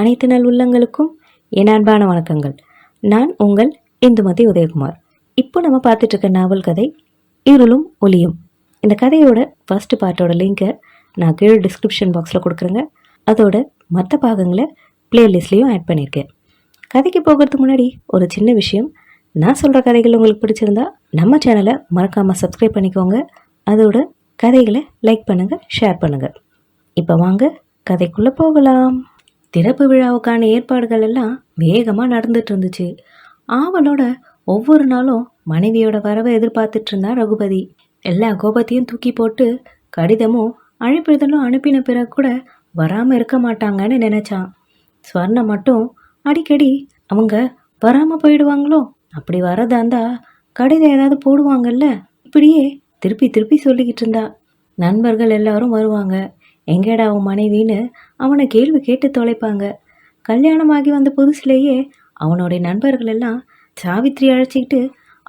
அனைத்து நல் உள்ளங்களுக்கும் என் அன்பான வணக்கங்கள். நான் உங்கள் இந்துமதி உதயகுமார். இப்போ நம்ம பார்த்துட்டு இருக்க நாவல் கதை இருளும் ஒளியும் இந்த கதையோட ஃபர்ஸ்ட் பார்ட்டோட லிங்கை நான் கீழே டிஸ்கிரிப்ஷன் பாக்ஸில் கொடுக்குறேங்க. அதோட மற்ற பாகங்களை பிளேலிஸ்ட்லேயும் ஆட் பண்ணியிருக்கேன். கதைக்கு போகிறதுக்கு முன்னாடி ஒரு சின்ன விஷயம். நான் சொல்கிற கதைகள் உங்களுக்கு பிடிச்சிருந்தா நம்ம சேனலை மறக்காமல் சப்ஸ்கிரைப் பண்ணிக்கோங்க. அதோட கதைகளை லைக் பண்ணுங்கள் ஷேர் பண்ணுங்கள் இப்போ வாங்க கதைக்குள்ளே போகலாம். திறப்பு விழாவுக்கான ஏற்பாடுகள் எல்லாம் வேகமாக நடந்துட்டு இருந்துச்சு. ஆவலோட ஒவ்வொரு நாளும் மனைவியோட வரவை எதிர்பார்த்துட்டு இருந்தான் ரகுபதி. எல்லா கோபத்தையும் தூக்கி போட்டு கடிதமும் அழைப்பிதழும் அனுப்பின பிறகு கூட வராமல் இருக்க மாட்டாங்கன்னு நினைச்சான். ஸ்வர்ணம் மட்டும் அடிக்கடி அவங்க வராமல் போயிடுவாங்களோ? அப்படி வரதா இருந்தா கடிதம் ஏதாவது போடுவாங்கல்ல? இப்படியே திருப்பி திருப்பி சொல்லிக்கிட்டு இருந்தா. நண்பர்கள் எல்லாரும் வருவாங்க. எங்கேடா உன் மனைவின்னு அவனை கேள்வி கேட்டு தொலைப்பாங்க. கல்யாணமாகி வந்த புதுசுலேயே அவனுடைய நண்பர்கள் எல்லாம் சாவித்திரி அழைச்சிக்கிட்டு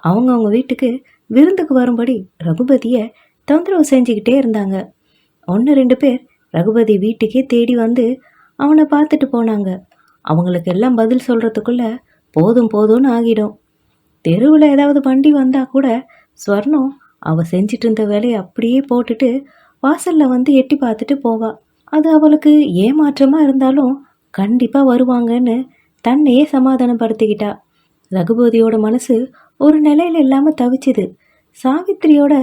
அவங்கவுங்க வீட்டுக்கு விருந்துக்கு வரும்படி ரகுபதியை தொந்தரவு செஞ்சுக்கிட்டே இருந்தாங்க. ஒன்று ரெண்டு பேர் ரகுபதி வீட்டுக்கே தேடி வந்து அவனை பார்த்துட்டு போனாங்க. அவங்களுக்கு எல்லாம் பதில் சொல்கிறதுக்குள்ள போதும் போதும்னு ஆகிடும். தெருவில் ஏதாவது வண்டி வந்தால் கூட ஸ்வர்ணம் அவள் செஞ்சிட்டு இருந்த வேலையை அப்படியே போட்டுட்டு வாசலில் வந்து எட்டி பார்த்துட்டு போவாள் அது அவளுக்கு ஏமாற்றமாக இருந்தாலும் கண்டிப்பாக வருவாங்கன்னு தன்னையே சமாதானப்படுத்திக்கிட்டா. ரகுபதியோட மனசு ஒரு நிலையில இல்லாமல் தவிச்சுது. சாவித்திரியோட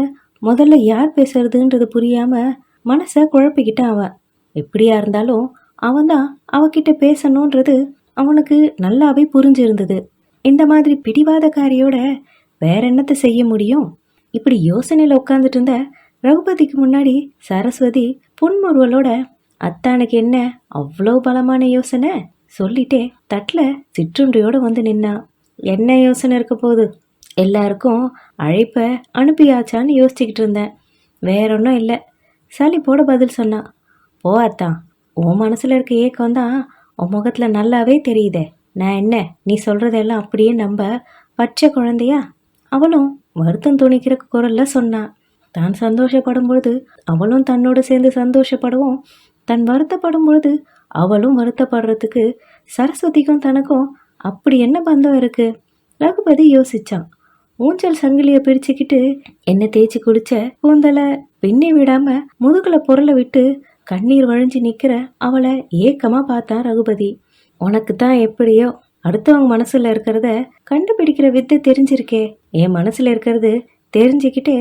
முதல்ல யார் பேசுறதுன்றது புரியாமல் மனசை குழப்பிக்கிட்டா அவன் எப்படியா இருந்தாலும் அவன்தான் அவகிட்ட பேசணுன்றது அவனுக்கு நல்லாவே புரிஞ்சிருந்தது. இந்த மாதிரி பிடிவாதக்காரியோட வேற என்னத்தை செய்ய முடியும்? இப்படி யோசனையில் உட்காந்துட்டு இருந்த ரகுபதிக்கு முன்னாடி சரஸ்வதி புன்முறுவலோட அத்தானுக்கு என்ன அவ்வளோ பலமான யோசனை? சொல்லிட்டே தட்டில் சிற்றுண்டியோடு வந்து நின்னா. என்ன யோசனை இருக்க போகுது? எல்லாருக்கும் அழைப்பை அனுப்பியாச்சான்னு யோசிச்சுக்கிட்டு இருந்தேன். வேற ஒன்றும் இல்லை சளிப்போட பதில் சொன்னா. போ அத்தான் உன் மனசில் இருக்க ஏக்கம் தான் உன் முகத்தில் நல்லாவே தெரியுதே. நான் என்ன நீ சொல்கிறதெல்லாம் அப்படியே நம்ப பச்சை குழந்தையா? அவளும் வருத்தம் துணிக்கிற குரலில் சொன்னான் தான் சந்தோஷப்படும் பொழுது அவளும் தன்னோடு சேர்ந்து சந்தோஷப்படவும். தன் வருத்தப்படும் பொழுது அவளும் வருத்தப்படுறதுக்கு சரஸ்வதிக்கும் தனக்கும் அப்படி என்ன பந்தம் இருக்கு? ரகுபதி யோசிச்சான். ஊஞ்சல் சங்கிலியை பிரிச்சுக்கிட்டு என்ன தேய்ச்சி குளிச்ச கூந்தலை பின்னி விடாம முதுகுல பொருளை விட்டு கண்ணீர் வழிஞ்சு நிக்கிற அவளை ஏக்கமா பார்த்தான் ரகுபதி. உனக்கு தான் எப்படியோ அடுத்தவங்க மனசுல இருக்கிறத கண்டுபிடிக்கிற வித்தை தெரிஞ்சிருக்கே. என் மனசுல இருக்கிறது தெரிஞ்சுக்கிட்டே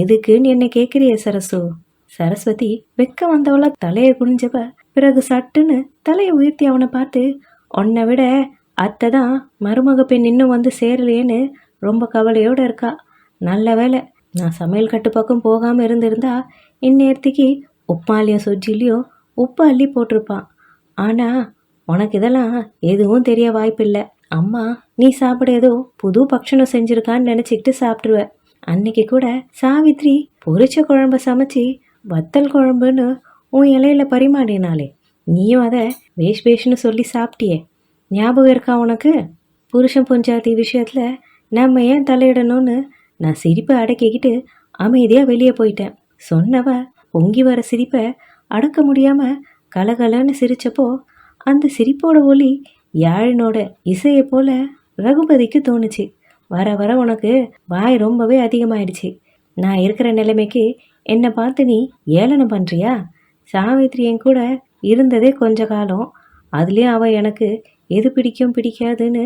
எதுக்குன்னு என்ன கேட்குறிய சரசு? சரஸ்வதி வெக்க வந்தவள தலையை குனிஞ்சவ பிறகு சட்டுன்னு தலையை உயர்த்தி அவனை பார்த்து உன்னை விட அத்தை தான் மருமக பெண் இன்னும் வந்து சேரலையேன்னு ரொம்ப கவலையோடு இருக்கா. நல்ல வேலை நான் சமையல் கட்டு பக்கம் போகாமல் இருந்திருந்தா இந்நேரத்துக்கு உப்பாலையும் சொஜ்ஜிலையும் உப்பு அள்ளி போட்டிருப்பான். ஆனா உனக்கு இதெல்லாம் எதுவும் தெரிய வாய்ப்பில்லை. அம்மா நீ சாப்பிட ஏதோ புது பக்ஷணம் செஞ்சுருக்கான்னு நினச்சிக்கிட்டு சாப்பிட்ருவ அன்னைக்கு கூட சாவித்ரி பொரிச்ச குழம்ப சமைச்சு வத்தல் குழம்புன்னு உன் இலையில பரிமாறினாலே நீயும் அதை வேஷ் பேஷ்னு சொல்லி சாப்பிட்டியே. ஞாபகம் இருக்கா உனக்கு? புருஷன் பொஞ்சாதி விஷயத்தில் நம்ம ஏன் தலையிடணும்னு நான் சிரிப்பை அடக்கிக்கிட்டு அமைதியாக வெளியே போயிட்டேன். சொன்னவ பொங்கி வர சிரிப்பை அடக்க முடியாமல் கலகலன்னு சிரிச்சப்போ அந்த சிரிப்போட ஒலி யாழினோட இசையை போல ரகுபதிக்கு தோணுச்சு. வர வர உனக்கு வாய் ரொம்பவே அதிகமாயிடுச்சு. நான் இருக்கிற நிலைமைக்கு என்னை பார்த்து நீ ஏளனம் பண்ணுறியா சாவித்ரி என் கூட இருந்ததே கொஞ்ச காலம். அதுலேயும் அவள் எனக்கு எது பிடிக்கும் பிடிக்காதுன்னு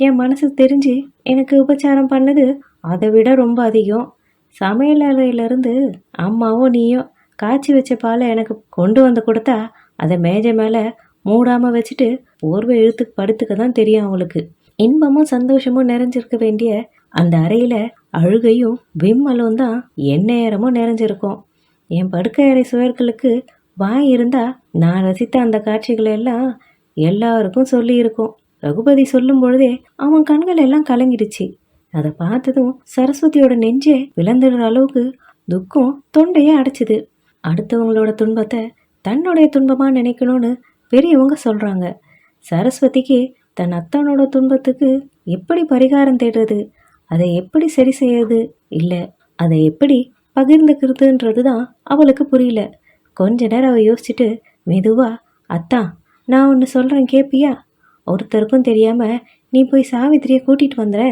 என் மனசு தெரிஞ்சு எனக்கு உபச்சாரம் பண்ணது அதை விட ரொம்ப அதிகம். சமையல் அறையிலேருந்து அம்மாவும் நீயும் காய்ச்சி வச்ச பாலை எனக்கு கொண்டு வந்து கொடுத்தா அதை மேஜை மேலே மூடாமல் வச்சுட்டு போர்வை இழுத்து படுத்துக்க தான் தெரியும் அவளுக்கு. இன்பமும் சந்தோஷமும் நிறைஞ்சிருக்க வேண்டிய அந்த அறையில் அழுகையும் விம்மலும் தான் எந்நேரமும் நிறைஞ்சிருக்கும். என் படுக்கை அறை சுவர்களுக்கு வாய் இருந்தால் நான் ரசித்த அந்த காட்சிகளை எல்லாம் எல்லாருக்கும் சொல்லியிருக்கோம். ரகுபதி சொல்லும் பொழுதே அவன் கண்கள் எல்லாம் கலங்கிடுச்சு. அதை பார்த்ததும் சரஸ்வதியோட நெஞ்சே விளந்துடுற அளவுக்கு துக்கம் தொண்டையே அடைச்சிது. அடுத்தவங்களோட துன்பத்தை தன்னுடைய துன்பமாக நினைக்கணும்னு பெரியவங்க சொல்கிறாங்க சரஸ்வதிக்கு தன் அத்தனோட துன்பத்துக்கு எப்படி பரிகாரம் தேடுறது? அதை எப்படி சரி செய்யறது? இல்லை அதை எப்படி பகிர்ந்துக்கிறதுன்றது தான் அவளுக்கு புரியல. கொஞ்ச நேரம் அவள் யோசிச்சுட்டு மெதுவாக அத்தா நான் ஒன்று சொல்கிறேன் கேப்பியா? ஒருத்தருக்கும் தெரியாமல் நீ போய் சாவித்திரியை கூட்டிகிட்டு வந்துற.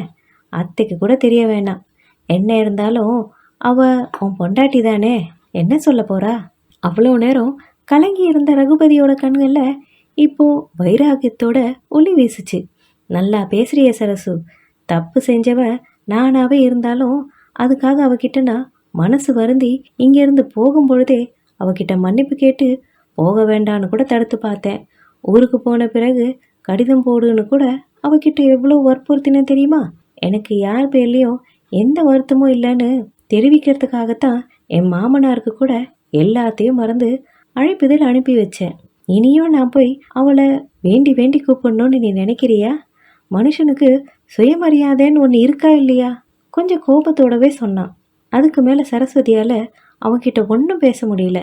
அத்தைக்கு கூட தெரிய வேணாம். என்ன இருந்தாலும் அவள் உன் பொண்டாட்டி தானே. என்ன சொல்ல போகிறா அவ்வளோ நேரம் கலங்கி இருந்த ரகுபதியோட கண்களில் இப்போது வைராகியத்தோட ஒளி வீசுச்சு. நல்லா பேசுறிய சரசு. தப்பு செஞ்சவ நானாவே இருந்தாலும் அதுக்காக அவகிட்ட நான் மனசு வருந்தி இங்கேருந்து போகும்பொழுதே அவகிட்ட மன்னிப்பு கேட்டு போக வேண்டான்னு கூட தடுத்து பார்த்தேன். ஊருக்கு போன பிறகு கடிதம் போடுன்னு கூட அவகிட்ட எவ்வளோ வற்புறுத்தினேன் தெரியுமா? எனக்கு யார் பேர்லேயும் எந்த வருத்தமும் இல்லைன்னு தெரிவிக்கிறதுக்காகத்தான் என் மாமனாருக்கு கூட எல்லாத்தையும் மறந்து அழைப்பிதழ் அனுப்பி வச்சேன். இனியும் நான் போய் அவளை வேண்டி வேண்டி கூப்பிடணும்னு நீ நினைக்கிறியா? மனுஷனுக்கு சுயமரியாதைன்னு ஒன்று இருக்கா இல்லையா? கொஞ்சம் கோபத்தோடவே சொன்னான். அதுக்கு மேலே சரஸ்வதியால் அவன்கிட்ட ஒன்றும் பேச முடியல.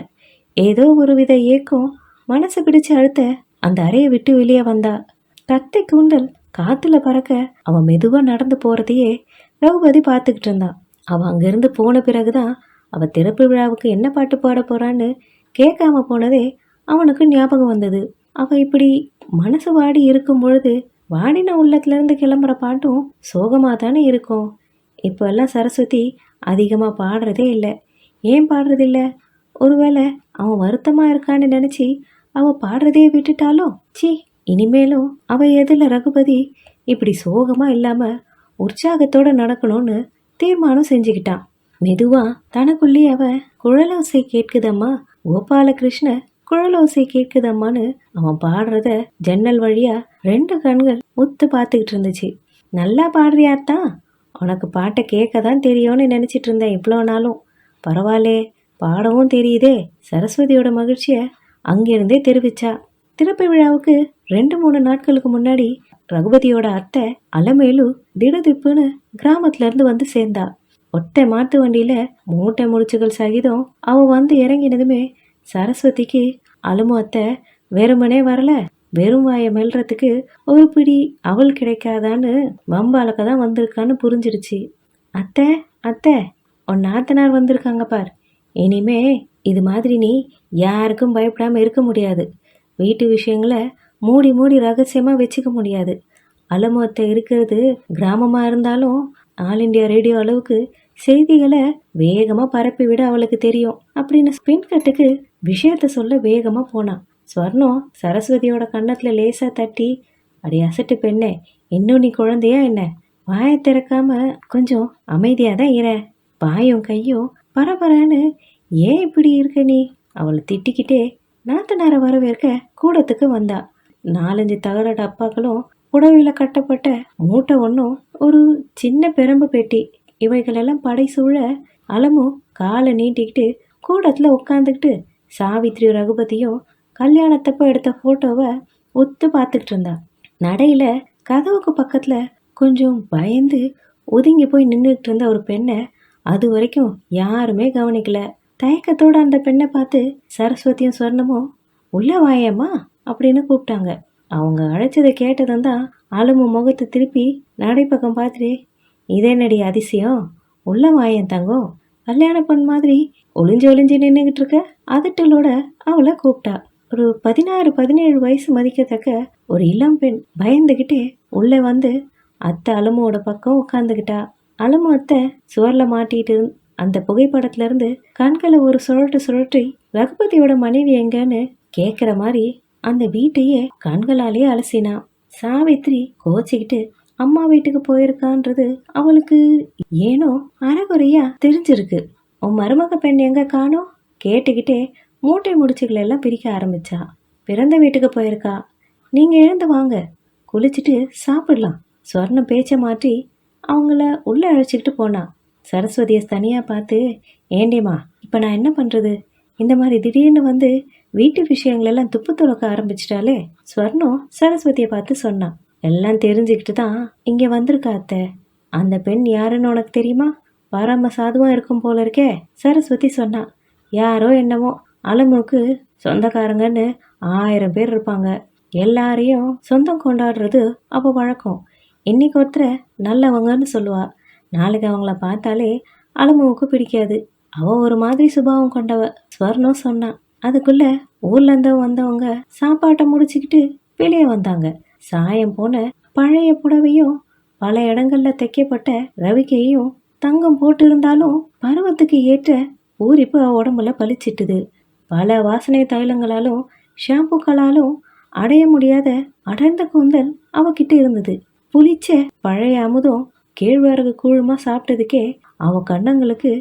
ஏதோ ஒரு வித ஏக்கம் மனசு பிடிச்சு அழுத்த அந்த அறையை விட்டு வெளியே வந்தா. கத்தை கூந்தல் காற்றுல பறக்க அவன் மெதுவாக நடந்து போகிறதையே ரகுபதி பார்த்துக்கிட்டு இருந்தான் அவன் அங்கேருந்து போன பிறகுதான் அவள் திறப்பு விழாவுக்கு என்ன பாட்டு பாட போகிறான்னு கேட்காம போனதே அவனுக்கு ஞாபகம் வந்தது. அவள் இப்படி மனசு வாடி இருக்கும் பொழுது வாடின உள்ளத்துலேருந்து கிளம்புற பாட்டும் சோகமாக தானே இருக்கும். இப்போ எல்லாம் சரஸ்வதி அதிகமாக பாடுறதே இல்லை. ஏன் பாடுறதில்ல? ஒருவேளை அவன் வருத்தமாக இருக்கான்னு நினச்சி அவள் பாடுறதே விட்டுட்டாலோ? சி இனிமேலும் அவள் எதில் ரகுபதி இப்படி சோகமாக இல்லாமல் உற்சாகத்தோடு நடக்கணும்னு தீர்மானம் செஞ்சுக்கிட்டான். மெதுவாக தனக்குள்ளே அவ குழலோசை கேட்குதம்மா கோபாலகிருஷ்ண குழலோசை கேட்குதம்மான்னு அவன் பாடுறத ஜன்னல் வழியா ரெண்டு கண்கள் முத்து பார்த்துக்கிட்டு இருந்துச்சு. நல்லா பாடுறியாத்தான் உனக்கு பாட்டை கேட்க தான் தெரியும்னு நினச்சிட்டு இருந்தேன் இவ்வளோ நாளும். பரவாயில்லே பாடவும் தெரியுதே. சரஸ்வதியோட மகிழ்ச்சியை அங்கிருந்தே தெரிவிச்சா. திறப்பு விழாவுக்கு ரெண்டு மூணு நாட்களுக்கு முன்னாடி ரகுபதியோட அத்தை அலமேலு திடுதிப்புன்னு கிராமத்துலேருந்து வந்து சேர்ந்தா. ஒட்டை மாட்டு வண்டியில் மூட்டை முடிச்சுகள் சகிதம் அவள் வந்து இறங்கினதுமே சரஸ்வதிக்கு அலுமு அத்தை வெறுமனே வரல. வெறும் வாயை மெல்றதுக்கு ஒரு பிடி அவள் கிடைக்காதான்னு வம்பாலக்க தான் வந்திருக்கான்னு புரிஞ்சிருச்சு அத்தை அத்தை உன் நாத்தனார் வந்திருக்காங்க பார். இனிமே இது மாதிரி நீ யாருக்கும் பயப்படாமல் இருக்க முடியாது. வீட்டு விஷயங்களை மூடி மூடி ரகசியமாக வச்சுக்க முடியாது. அலமுகத்தை இருக்கிறது கிராமமாக இருந்தாலும் ஆல் இண்டியா ரேடியோ அளவுக்கு செய்திகளை வேகமாக பரப்பி விட அவளுக்கு தெரியும் அப்படின்னு ஸ்பின் கட்டுக்கு விஷயத்த சொல்ல வேகமாக போனான் ஸ்வர்ணம் சரஸ்வதியோட கன்னத்தில் லேசாக தட்டி அடி அசட்டு பெண்ணே இன்னும் நீ குழந்தையா என்ன? வாயை திறக்காம கொஞ்சம் அமைதியாக தான் இற பாயும் கையும் பரபரன்னு ஏன் இப்படி இருக்க நீ? அவளை திட்டிக்கிட்டே நாத்தனார வரவேற்க கூடத்துக்கு வந்தா. நாலஞ்சு தகர டப்பாக்களும் புடவையில் கட்டப்பட்ட மூட்டை ஒன்றும் ஒரு சின்ன பெரம்பு பெட்டி இவைகளெல்லாம் படை சூழ அலமும் காலை நீட்டிக்கிட்டு கூடத்தில் உட்காந்துக்கிட்டு சாவித்ரி ரகுபதியும் கல்யாணத்தப்போ எடுத்த ஃபோட்டோவை ஒத்து பார்த்துக்கிட்டு இருந்தா. நடையில் கதவுக்கு பக்கத்தில் கொஞ்சம் பயந்து ஒதுங்கி போய் நின்றுட்டு இருந்த ஒரு பெண்ணை அது வரைக்கும் யாருமே கவனிக்கல. தயக்கத்தோட அந்த பெண்ணை பார்த்து சரஸ்வதியும் சொர்ணமும் உள்ள வாயம்மா அப்படின்னு கூப்பிட்டாங்க. அவங்க அழைச்சதை கேட்டதும் தான் அலுமு முகத்தை திருப்பி நடைப்பக்கம் பார்த்துட்டு இதே நடி அதிசயம்? உள்ள வாயன் தங்கம். கல்யாண பொண்ணு மாதிரி ஒளிஞ்சு ஒளிஞ்சு நின்றுகிட்டு இருக்க அதட்டலோட அவளை கூப்பிட்டா. ஒரு பதினாறு பதினேழு வயசு மதிக்கத்தக்க ஒரு இளம் பெண் பயந்துகிட்டே உள்ளே வந்து அத்தை அலமுவோட பக்கம் உட்காந்துக்கிட்டா அலமு அத்தை சுவரில் மாட்டிட்டு அந்த புகைப்படத்துலேருந்து கண்களை ஒரு சுழட்டு சுழற்றி ரகுபதியோட மனைவி எங்கன்னு கேட்குற மாதிரி அந்த வீட்டையே கண்களாலேயே அலசினான் சாவித்ரி கோச்சிக்கிட்டு அம்மா வீட்டுக்கு போயிருக்கான்றது அவளுக்கு ஏனோ அறகுறையா தெரிஞ்சிருக்கு. உன் மருமக பெண் எங்க காணோம் கேட்டுக்கிட்டே மூட்டை முடிச்சுகளை எல்லாம் பிரிக்க ஆரம்பிச்சா. பிறந்த வீட்டுக்கு போயிருக்கா? நீங்க எழுந்து வாங்க. குளிச்சுட்டு சாப்பிடலாம். சொர்ணம் பேச்சை மாற்றி அவங்கள உள்ள அழைச்சிக்கிட்டு போனா. சரஸ்வதியை தனியா பார்த்து ஏண்டேம்மா இப்போ நான் என்ன பண்றது? இந்த மாதிரி திடீர்னு வந்து வீட்டு விஷயங்களெல்லாம் துப்பு துளக்க ஆரம்பிச்சிட்டாலே ஸ்வர்ணம் சரஸ்வதியை பார்த்து சொன்னான் எல்லாம் தெரிஞ்சுக்கிட்டு தான் இங்கே வந்திருக்கா அத்தை. அந்த பெண் யாருன்னு உனக்கு தெரியுமா? பரம சாதுவாக இருக்கும் போல இருக்கே சரஸ்வதி சொன்னா. யாரோ என்னவோ அலமுக்கு சொந்தக்காரங்கன்னு ஆயிரம் பேர் இருப்பாங்க. எல்லாரையும் சொந்தம் கொண்டாடுறது அப்போ வழக்கம். இன்னைக்கு ஒருத்தரை நல்லவங்கன்னு சொல்லுவா. நாளைக்கு அவங்கள பார்த்தாலே அலமுவுக்கு பிடிக்காது. அவள் ஒரு மாதிரி சுபாவம் கொண்டவ ஸ்வர்ணம் சொன்னான் அதுக்குள்ளே ஊர்லேருந்து வந்தவங்க சாப்பாட்டை முடிச்சுக்கிட்டு வெளியே வந்தாங்க. சாயம் போன பழைய புடவையும் பல இடங்கள்ல தைக்கப்பட்ட ரவிக்கையும் தங்கம் போட்டு இருந்தாலும் பருவத்துக்கு ஏற்ற பூரிப்பு உடம்புல பளிச்சிட்டுது. பல வாசனை தைலங்களாலும் ஷாம்புக்களாலும் அடைய முடியாத அடர்ந்த கூந்தல் அவகிட்ட இருந்தது. புளிச்ச பழைய அமுதும் கேழ்வரகு கூழுமா சாப்பிட்டதுக்கே அவ கண்ணங்களுக்கு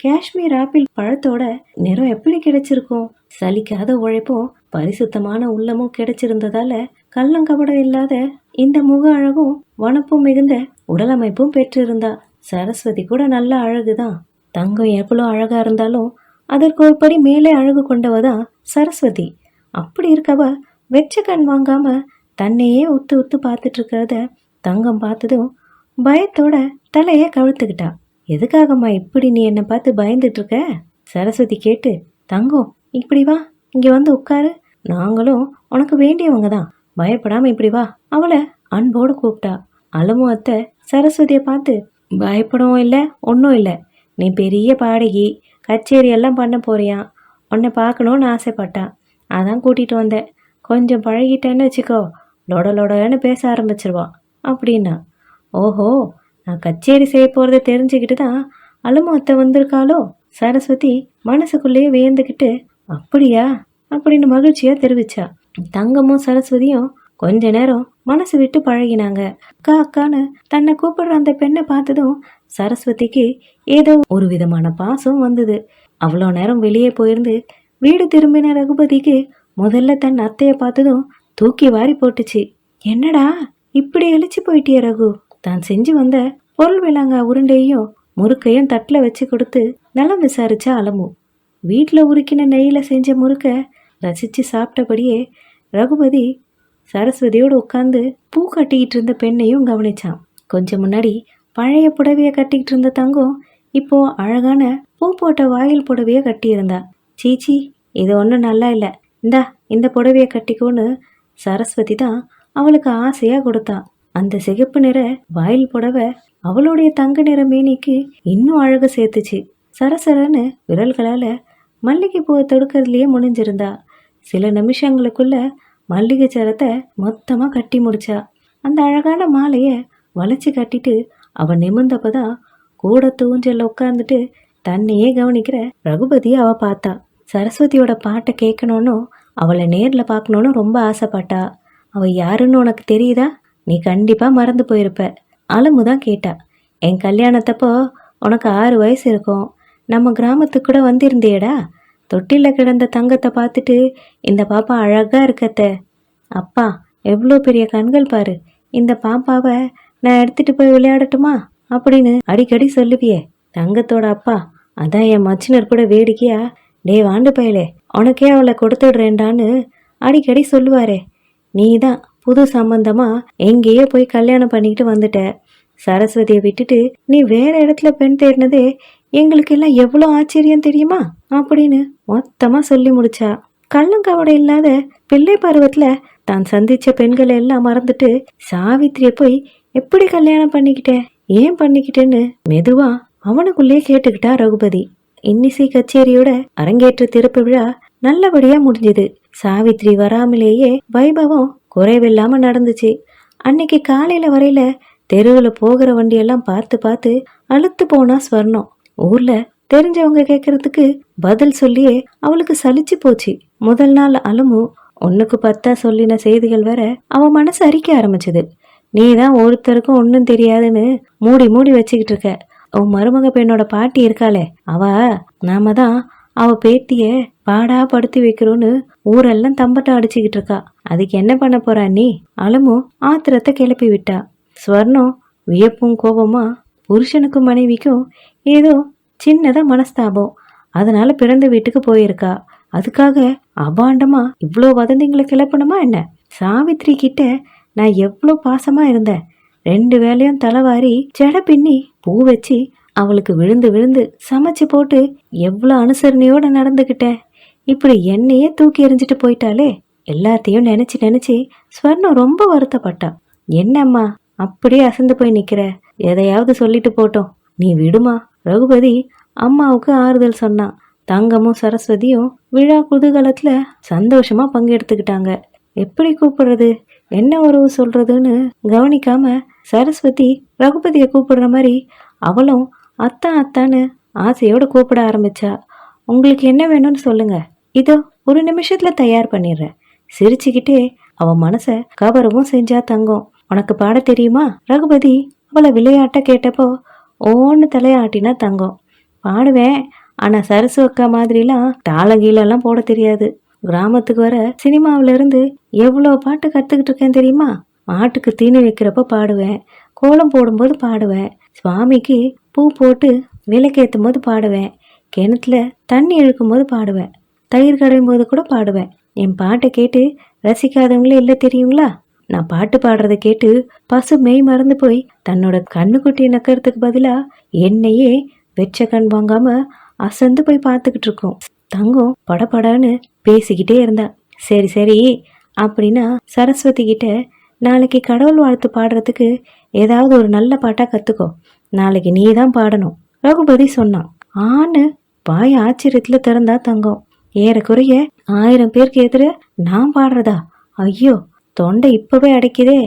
காஷ்மீர் ஆப்பிள் பழத்தோட நிறம் எப்படி கிடைச்சிருக்கும்? சலிக்காத உழைப்பும் பரிசுத்தமான உள்ளமும் கிடைச்சிருந்ததால கள்ளங்கபடம் இல்லாத இந்த முக அழகும் வனப்பும் மிகுந்த உடலமைப்பும் பெற்றிருந்தா. சரஸ்வதி கூட நல்ல அழகுதான். தங்கம் எவ்வளோ அழகா இருந்தாலும் அதற்கு ஒரு படி மேலே அழகு கொண்டவதான் சரஸ்வதி. அப்படி இருக்கவ வெச்ச கண் வாங்காம தன்னையே உத்து உத்து பார்த்துட்டு இருக்கிறத தங்கம் பார்த்ததும் பயத்தோட தலையை கவிழ்த்துக்கிட்டா. எதுக்காகம்மா இப்படி நீ என்னை பார்த்து பயந்துட்டு இருக்க? சரஸ்வதி கேட்டு தங்கம் இப்படி வா இங்கே வந்து உட்காரு. நாங்களும் உனக்கு வேண்டியவங்க தான் பயப்படாம இப்படி வா. அவளை அன்போடு கூப்பிட்டா. அலமு அத்தை சரஸ்வதியை பார்த்து பயப்படவும் இல்லை ஒன்றும் இல்லை. நீ பெரிய பாடகி. கச்சேரி எல்லாம் பண்ண போறியான் உன்னை பார்க்கணுன்னு ஆசைப்பட்டான் அதான் கூட்டிகிட்டு வந்தேன். கொஞ்சம் பழகிட்டேன்னு வச்சுக்கோ. லொட லொடன்னு பேச ஆரம்பிச்சிருவான் அப்படின்னா. ஓஹோ நான் கச்சேரி செய்ய போகிறத தெரிஞ்சுக்கிட்டு தான் அலுமு அத்தை வந்திருக்காளோ? சரஸ்வதி மனசுக்குள்ளேயே வியந்துக்கிட்டு அப்படியா? அப்படின்னு மகிழ்ச்சியாக தெரிவிச்சா. தங்கமும் சரஸ்வதியும் கொஞ்ச நேரம் மனசு விட்டு பழகினாங்க. அக்கா அக்கான்னு தன்னை கூப்பிடுற அந்த பெண்ணை பார்த்ததும் சரஸ்வதிக்கு ஏதோ ஒரு விதமான பாசம் வந்தது. அவ்வளோ நேரம் வெளியே போயிருந்து வீடு திரும்பின ரகுபதிக்கு முதல்ல தன் அத்தையை பார்த்ததும் தூக்கி வாரி போட்டுச்சு. என்னடா இப்படி எழுச்சி போயிட்டிய ரகு? தான் செஞ்சு வந்த பொருள் விளாங்க உருண்டையும் முறுக்கையும் தட்டில் வச்சு கொடுத்து நலம் விசாரிச்சா அலமு வீட்டில் உருக்கின நெய்யில் செஞ்ச முறுக்கை ரசித்து சாப்பிட்டபடியே ரகுபதி சரஸ்வதியோடு உட்காந்து பூ கட்டிக்கிட்டு இருந்த பெண்ணையும் கவனிச்சான். கொஞ்சம் முன்னாடி பழைய புடவையை கட்டிக்கிட்டு இருந்த தங்கம் இப்போ அழகான பூ போட்ட வாயில் புடவையை கட்டியிருந்தா. சீச்சி இது ஒன்றும் நல்லா இல்லை. இந்தா இந்த புடவையை கட்டிக்கோன்னு சரஸ்வதி தான் அவளுக்கு ஆசையாக கொடுத்தான். அந்த சிகப்பு நிற வாயில் புடவை அவளுடைய தங்க நிற மேனிக்கு இன்னும் அழகு சேர்த்துச்சு. சரசரன்னு விரல்களால் மல்லிகை பூவை தொடுக்கிறதுலயே முடிஞ்சிருந்தா சில நிமிஷங்களுக்குள்ள மல்லிகை சரத்தை மொத்தமாக கட்டி முடிச்சா. அந்த அழகான மாலையை வளைச்சி கட்டிட்டு அவன் நிமிர்ந்தப்பதான் கூட தூஞ்சலில் உட்காந்துட்டு தன்னையே கவனிக்கிற ரகுபதியை அவள் பார்த்தா. சரஸ்வதியோட பாட்டை கேட்கணுன்னும் அவளை நேரில் பார்க்கணுன்னு ரொம்ப ஆசைப்பட்டா. அவள் யாருன்னு உனக்கு தெரியுதா? நீ கண்டிப்பாக மறந்து போயிருப்ப. அலமு தான் கேட்டா. என் கல்யாணத்தப்போ உனக்கு ஆறு வயசு இருக்கும். நம்ம கிராமத்துக்கு கூட வந்திருந்தியேடா தொட்டில கிடந்த தங்கத்தை பார்த்துட்டு இந்த பாப்பா அழகா இருக்கத்த. அப்பா எவ்வளோ பெரிய கண்கள் பாரு. இந்த பாப்பாவை நான் எடுத்துட்டு போய் விளையாடட்டுமா? அப்படின்னு அடிக்கடி சொல்லுவியே. தங்கத்தோட அப்பா அதான் என் மச்சினர் கூட வேடிக்கையா டே வாண்டு பயலே உனக்கே அவளை கொடுத்துடுறேன்டான்னு அடிக்கடி சொல்லுவாரே. நீ தான் புது சம்பந்தமா எங்கேயோ போய் கல்யாணம் பண்ணிக்கிட்டு வந்துட்ட. சரஸ்வதியை விட்டுட்டு நீ வேற இடத்துல பெண் தேடினதே எங்களுக்கு எல்லாம் எவ்வளோ ஆச்சரியம் தெரியுமா? அப்படின்னு மொத்தமாக சொல்லி முடிச்சா. கள்ளங்கவடை இல்லாத பிள்ளை பருவத்தில் தான் சந்தித்த பெண்களை எல்லாம் மறந்துட்டு சாவித்திரியை போய் எப்படி கல்யாணம் பண்ணிக்கிட்ட? ஏன் பண்ணிக்கிட்டேன்னு? மெதுவாக அவனுக்குள்ளே கேட்டுக்கிட்டா ரகுபதி. இன்னிசை கச்சேரியோட அரங்கேற்ற திறப்பு விழா நல்லபடியாக முடிஞ்சது. சாவித்ரி வராமலேயே வைபவம் குறைவில்லாமல் நடந்துச்சு. அன்னைக்கு காலையில் வரையில தெருவில் போகிற வண்டியெல்லாம் பார்த்து பார்த்து அழுத்து போனா ஸ்வர்ணம். ஊர்ல தெரிஞ்சவங்க கேட்கறதுக்கு பதில் சொல்லியே அவளுக்கு சலிச்சு போச்சு. முதல் நாள் அலுமு ஒன்றுக்கு பத்தா சொல்லின செய்திகள் வர அவ மனசு அரிக்க ஆரம்பிச்சது. நீ தான் ஒருத்தருக்கும் ஒன்றும் தெரியாதுன்னு மூடி மூடி வச்சுக்கிட்டு இருக்க. உன் மருமக பெண்ணோட பாட்டி இருக்காளே அவ நாம தான் அவ பேத்திய பாடா படுத்தி வைக்கிறோன்னு ஊரெல்லாம் தம்பட்டம் அடிச்சுக்கிட்டு இருக்கா. அதுக்கு என்ன பண்ண போறா நீ? அலமு ஆத்திரத்தை கிளப்பி விட்டா. ஸ்வர்ணம் வியப்பும் கோபமா புருஷனுக்கும் மனைவிக்கும் ஏதோ சின்னதாக மனஸ்தாபம். அதனால் பிறந்த வீட்டுக்கு போயிருக்கா. அதுக்காக அபாண்டமாக இவ்வளோ வதந்திங்களை கிளப்பணுமா என்ன? சாவித்ரி கிட்ட நான் எவ்வளோ பாசமாக இருந்தேன். ரெண்டு வேலையும் தலைவாரி ஜட பின்னி பூ வச்சு அவளுக்கு விழுந்து விழுந்து சமைச்சு போட்டு எவ்வளோ அனுசரணையோடு நடந்துக்கிட்டேன் இப்படி என்னையே தூக்கி எறிஞ்சிட்டு போயிட்டாலே எல்லாத்தையும் நினச்சி நினச்சி ஸ்வர்ணம் ரொம்ப வருத்தப்பட்டா என்னம்மா அப்படியே அசந்து போய் நிற்கிற எதையாவது சொல்லிட்டு போட்டோம். நீ விடுமா? ரகுபதி அம்மாவுக்கு ஆறுதல் சொன்னான் தங்கமும் சரஸ்வதியும் விழா குதூகலத்தில் சந்தோஷமாக பங்கெடுத்துக்கிட்டாங்க. எப்படி கூப்பிடுறது? என்ன உறவு சொல்கிறதுன்னு கவனிக்காம சரஸ்வதி ரகுபதியை கூப்பிடுற மாதிரி அவளும் அத்தான் அத்தான்னு ஆசையோடு கூப்பிட ஆரம்பிச்சா. உங்களுக்கு என்ன வேணும்னு சொல்லுங்க. இதோ ஒரு நிமிஷத்தில் தயார் பண்ணிடுறேன். சிரிச்சுக்கிட்டே அவன் மனசை கவரவும் செஞ்சா தங்கம். உனக்கு பாட தெரியுமா? ரகுபதி அவளை விளையாட்ட கேட்டப்போ ஓன்னு தலையாட்டினா தங்கம். பாடுவேன் ஆனால் சரசு அக்கா மாதிரிலாம் தாளகீழெல்லாம் போட தெரியாது. கிராமத்துக்கு வர சினிமாவிலேருந்து எவ்வளோ பாட்டு கற்றுக்கிட்டு இருக்கேன் தெரியுமா? மாட்டுக்கு தீனி வைக்கிறப்ப பாடுவேன் கோலம் போடும்போது பாடுவேன் சுவாமிக்கு பூ போட்டு விளக்கேற்றும் போது பாடுவேன் கிணத்துல தண்ணி இழுக்கும் போது பாடுவேன் தயிர் கடையும் போது கூட பாடுவேன். என் பாட்டை கேட்டு ரசிக்காதவங்களே இல்லை தெரியுங்களா? நான் பாட்டு பாடுறத கேட்டு பசு மெய் மறந்து போய் தன்னோட கண்ணுக்குட்டியை நக்கறதுக்கு பதிலா என்னையே வெச்ச கண் வாங்காம அசந்து போய் பார்த்துக்கிட்டு இருக்கோம். தங்கம் படபடன்னு பேசிக்கிட்டே இருந்தா. சரி சரி அப்படின்னா சரஸ்வதி கிட்ட நாளைக்கு கடவுள் வாழ்த்து பாடுறதுக்கு ஏதாவது ஒரு நல்ல பாட்டாக கற்றுக்கோ நாளைக்கு நீ தான் பாடணும். ரகுபதி சொன்னான். ஆன்னு வாய் ஆச்சரியத்தில் திறந்தா தங்கம். ஏறக்குறைய ஆயிரம் பேருக்கு எதிர நான் பாடுறதா? ஐயோ தொண்டை இப்போவே அடைக்குதே.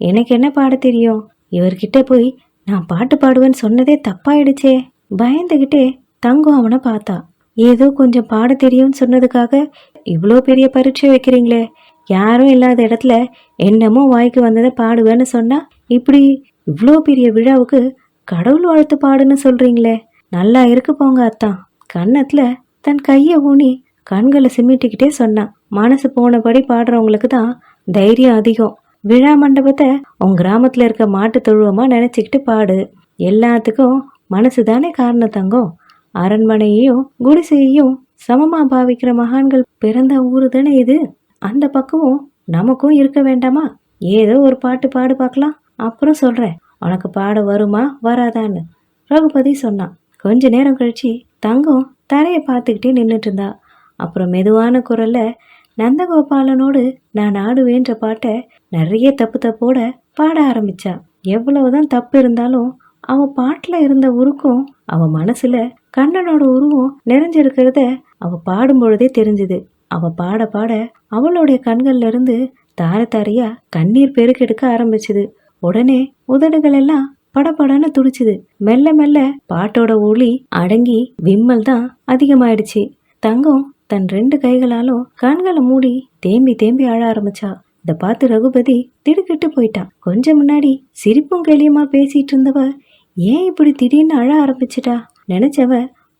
எனக்கு என்ன பாட தெரியும்? இவர்கிட்ட போய் நான் பாட்டு பாடுவேன்னு சொன்னதே தப்பாயிடுச்சே. பயந்துகிட்டே தங்கம் அவனை பார்த்தா. ஏதோ கொஞ்சம் பாட தெரியும்னு சொன்னதுக்காக இவ்வளோ பெரிய பரீட்சை வைக்கிறீங்களே. யாரும் இல்லாத இடத்துல என்னமோ வாய்க்கு வந்ததை பாடுவேன்னு சொன்னா இப்படி இவ்வளோ பெரிய விழாவுக்கு கடவுள் வாழ்த்து பாடுன்னு சொல்றீங்களே. நல்லா இருக்கு போங்க அத்தான் கன்னத்துல தன் கையை ஊனி கண்களை சிமிட்டிக்கிட்டே சொன்னான் மனசு போனபடி பாடுறவங்களுக்கு தான் தைரியம் அதிகம். விழா மண்டபத்தை உன் கிராமத்தில் இருக்க மாட்டு தொழுவமாக நினச்சிக்கிட்டு பாடு. எல்லாத்துக்கும் மனசு தானே காரணம் தங்கம். அரண்மனையையும் குடிசையையும் சமமாக பாவிக்கிற மகான்கள் பிறந்த ஊரு தானே இது? அந்த பக்கமும் நமக்கும் இருக்க வேண்டாமா? ஏதோ ஒரு பாட்டு பாடு பார்க்கலாம். அப்புறம் சொல்கிறேன் உனக்கு பாட வருமா வராதான்னு. ரகுபதி சொன்னான். கொஞ்ச நேரம் கழிச்சு தங்கம் தரையை பார்த்துக்கிட்டே நின்றுட்டு இருந்தா. அப்புறம் மெதுவான குரலில் நந்தகோபாலனோடு நான் ஆடுவேன்ற பாட்டை நிறைய தப்பு தப்போட பாட ஆரம்பிச்சா எவ்வளவுதான் தப்பு இருந்தாலும் அவன் பாட்டில் இருந்த உருக்கும் அவன் மனசுல கண்ணனோட உருவம் நிறைஞ்சிருக்கிறத அவ பாடும்பொழுதே தெரிஞ்சுது. அவ பாட பாட அவளுடைய கண்கள்ல இருந்து தார தாரையா கண்ணீர் பெருக்கெடுக்க ஆரம்பிச்சுது. உடனே உதடுகள் எல்லாம் படபடன்னு துடிச்சுது. மெல்ல மெல்ல பாட்டோட ஒளி அடங்கி விம்மல் தான் அதிகமாயிடுச்சு. தங்கம் தன் ரெண்டு கைகளாலும் கண்களை மூடி தேம்பி தேம்பி அழ ஆரம்பிச்சா. இதை பார்த்து ரகுபதி திடுக்கிட்டு போயிட்டான் கொஞ்சம் முன்னாடி சிரிப்பும் கேலியுமா பேசிட்டு இருந்தவ ஏன் இப்படி திடீர்னு அழ ஆரம்பிச்சிட்டா? நினைச்சவ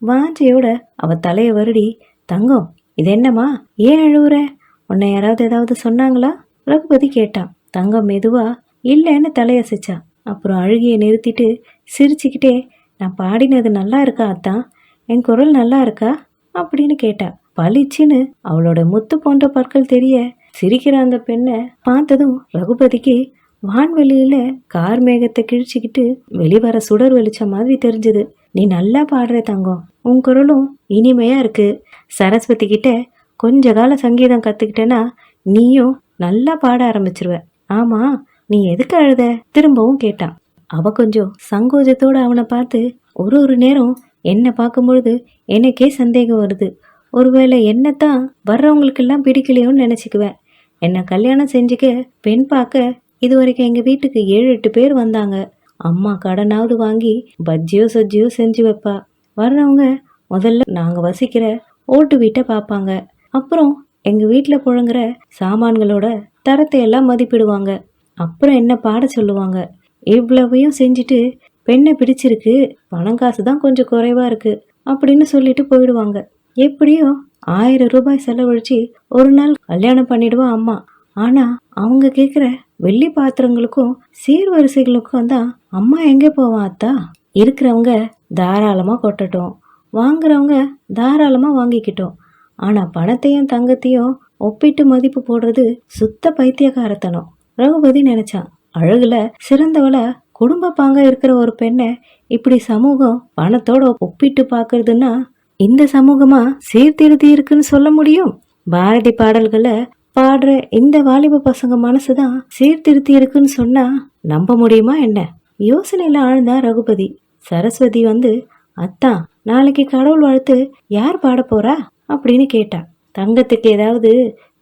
வாஞ்சையோட அவ தலைய வருடி. தங்கம் இது என்னம்மா? ஏன் அழுவுற? உன்னை யாராவது ஏதாவது சொன்னாங்களா? ரகுபதி கேட்டான் தங்கம் மெதுவா இல்லைன்னு தலையசைச்சா அப்புறம் அழுகியை நிறுத்திட்டு சிரிச்சுக்கிட்டே நான் பாடினது நல்லா இருக்கா அத்தான்? என் குரல் நல்லா இருக்கா? அப்படின்னு கேட்டா. பளிச்சுன்னு அவளோட முத்து போன்ற பற்கள் தெரிய சிரிக்கிற அந்த பெண்ணை பார்த்ததும் ரகுபதிக்கு வான்வெளியில கார் மேகத்தை கிழிச்சுக்கிட்டு வெளிவர சுடர் வெளிச்ச மாதிரி தெரிஞ்சது. நீ நல்லா பாடுற தங்கம். உன் குரலும் இனிமையா இருக்கு. சரஸ்வதி கிட்ட கொஞ்ச கால சங்கீதம் கத்துக்கிட்டேன்னா நீயும் நல்லா பாட ஆரம்பிச்சிருவ. ஆமா நீ எதுக்கு அழுத? திரும்பவும் கேட்டான். அவ கொஞ்சம் சங்கோஜத்தோட அவனை பார்த்து ஒரு ஒரு நேரம் என்னை பார்க்கும் பொழுது எனக்கே சந்தேகம் வருது. ஒருவேளை என்னத்தான் வர்றவங்களுக்கெல்லாம் பிடிக்கலையோன்னு நினச்சிக்குவேன். என்னை கல்யாணம் செஞ்சுக்க பெண் பார்க்க இது வரைக்கும் எங்கள் வீட்டுக்கு ஏழு எட்டு பேர் வந்தாங்க. அம்மா கடனாவது வாங்கி பஜ்ஜியோ சொஜ்ஜியோ செஞ்சு வைப்பா. வர்றவங்க முதல்ல நாங்கள் வசிக்கிற ஓட்டு வீட்டை பார்ப்பாங்க. அப்புறம் எங்கள் வீட்டில் புழங்குற சாமான்களோட தரத்தை எல்லாம் மதிப்பிடுவாங்க. அப்புறம் என்ன பாட சொல்லுவாங்க. இவ்வளவையும் செஞ்சுட்டு பெண்ணை பிடிச்சிருக்கு. பணம் காசு தான் கொஞ்சம் குறைவாக இருக்குது அப்படின்னு சொல்லிட்டு போயிடுவாங்க. எப்படியோ ஆயிரம் ரூபாய் செலவழிச்சு ஒரு நாள் கல்யாணம் பண்ணிடுவா அம்மா. ஆனா அவங்க கேக்குற வெள்ளி பாத்திரங்களுக்கும் சீர்வரிசைகளுக்கும் தான் அம்மா எங்கே போவான் அத்தா? இருக்கிறவங்க தாராளமா கொட்டட்டும். வாங்குறவங்க தாராளமா வாங்கிக்கிட்டோம். ஆனா பணத்தையும் தங்கத்தையும் ஒப்பிட்டு மதிப்பு போடுறது சுத்த பைத்தியக்காரத்தனம். ரகுபதி நினைச்சான் அழகுல சிறந்தவளை குடும்ப பாங்க இருக்கிற ஒரு பெண்ணை இப்படி சமூகம் பணத்தோட ஒப்பிட்டு பார்க்கறதுன்னா இந்த சமூகமா சீர்திருத்தி இருக்குன்னு சொல்ல முடியும்? பாரதி பாடல்களை பாடுற இந்த வாலிப பசங்க மனசுதான் சீர்திருத்தி இருக்குன்னு சொன்னா நம்ப முடியுமா என்ன? யோசனையில ஆழ்ந்தா ரகுபதி. சரஸ்வதி வந்து அத்தான் நாளைக்கு கடவுள் வாழ்த்து யார் பாட போறா? அப்படின்னு கேட்டா. தங்கத்துக்கு ஏதாவது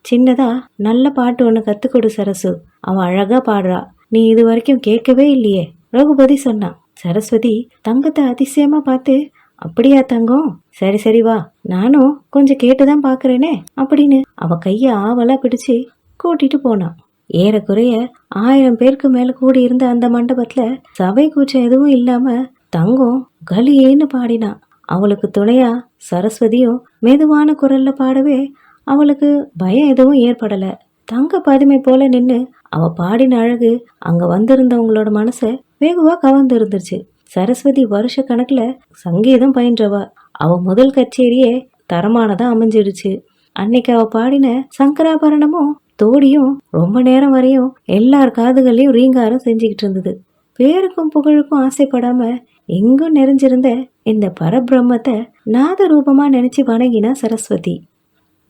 சின்னதா நல்ல பாட்டு ஒன்று கற்றுக் கொடு சரசு. அவ அழகா பாடுறா. நீ இது வரைக்கும் கேட்கவே இல்லையே? ரகுபதி சொன்னான் சரஸ்வதி தங்கத்தை அதிசயமா பார்த்து அப்படியா தங்கம்? சரி சரி வா. நானும் கொஞ்சம் கேட்டுதான் பாக்குறேனே அப்படின்னு அவ கைய ஆவலா பிடிச்சு கூட்டிட்டு போனான் ஏறக்குறைய ஆயிரம் பேருக்கு மேல கூடி இருந்த அந்த மண்டபத்துல சபை கூச்சம் எதுவும் இல்லாம தங்கம் கலியேன்னு பாடினான் அவளுக்கு துணையா சரஸ்வதியும் மெதுவான குரல்ல பாடவே அவளுக்கு பயம் எதுவும் ஏற்படல. தங்க பதுமை போல நின்னு அவ பாடின அழகு அங்க வந்திருந்தவங்களோட மனசை வெகுவா கவர்ந்து இருந்துச்சு சரஸ்வதி வருஷ கணக்குல சங்கீதம் பயின்றவா. அவ முதல் கச்சேரியே தரமானதா அமைஞ்சிடுச்சு. அன்னைக்கு அவ பாடின சங்கராபரணமும் தோடியும் ரொம்ப நேரம் வரையும் எல்லார் காதுகளையும் ரீங்காரம் செஞ்சுக்கிட்டு இருந்தது. பேருக்கும் புகழுக்கும் ஆசைப்படாம எங்கும் நிறைஞ்சிருந்த இந்த பரபிரம்மத்தை நாத ரூபமா நினைச்சு வணங்கினா சரஸ்வதி.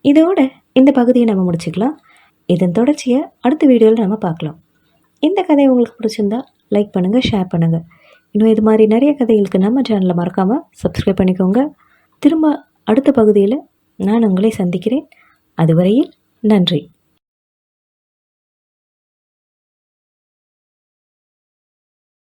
இதோட இந்த பகுதியை நம்ம முடிச்சுக்கலாம். இதன் தொடர்ச்சியை அடுத்த வீடியோவில் நம்ம பார்க்கலாம். இந்த கதை உங்களுக்கு பிடிச்சிருந்தா லைக் பண்ணுங்கள் ஷேர் பண்ணுங்கள் இன்னும் இது மாதிரி நிறைய கதைகளுக்கு நம்ம சேனலை மறக்காமல் சப்ஸ்கிரைப் பண்ணிக்கோங்க. திரும்ப அடுத்த பகுதியில் நான் உங்களை சந்திக்கிறேன். அதுவரையில் நன்றி.